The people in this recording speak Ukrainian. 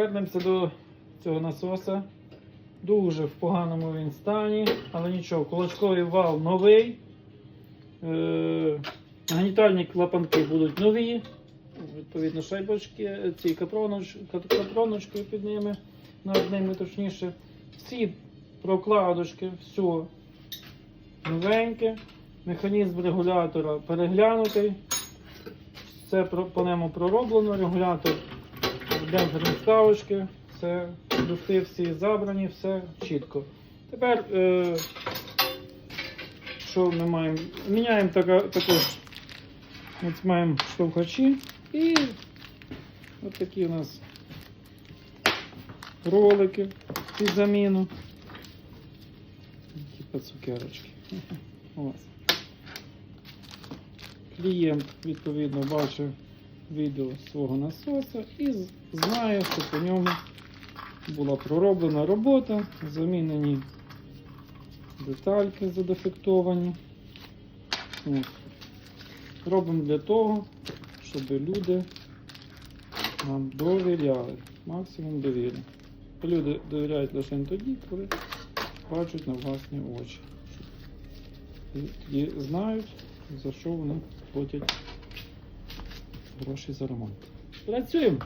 вернемося до цього насоса. Дуже в поганому він стані, але нічого, кулачковий вал новий. Е, Генітальні клапанки будуть нові. Відповідно, шайбочки, ці капроноч, капроночки під ними, над ними точніше. Всі прокладочки, все новеньке. Механізм регулятора переглянутий. Все по ньому пророблено. Регулятор демпферні вставочки, все, люфти всі забрані, все чітко. Тепер, е, що ми маємо? Міняємо така, також от маємо штовхачі і от такі у нас ролики під заміну. Типа цукерочки. Клієнт, відповідно, бачив відео свого насоса і з- знає, що по ньому була пророблена робота, замінені детальки задефектовані. Ось. Робимо для того, щоб люди нам довіряли. Максимум довіри. Люди довіряють лише тоді, коли бачать на власні очі. І знають, за що вони платять гроші за ремонт. Працюємо!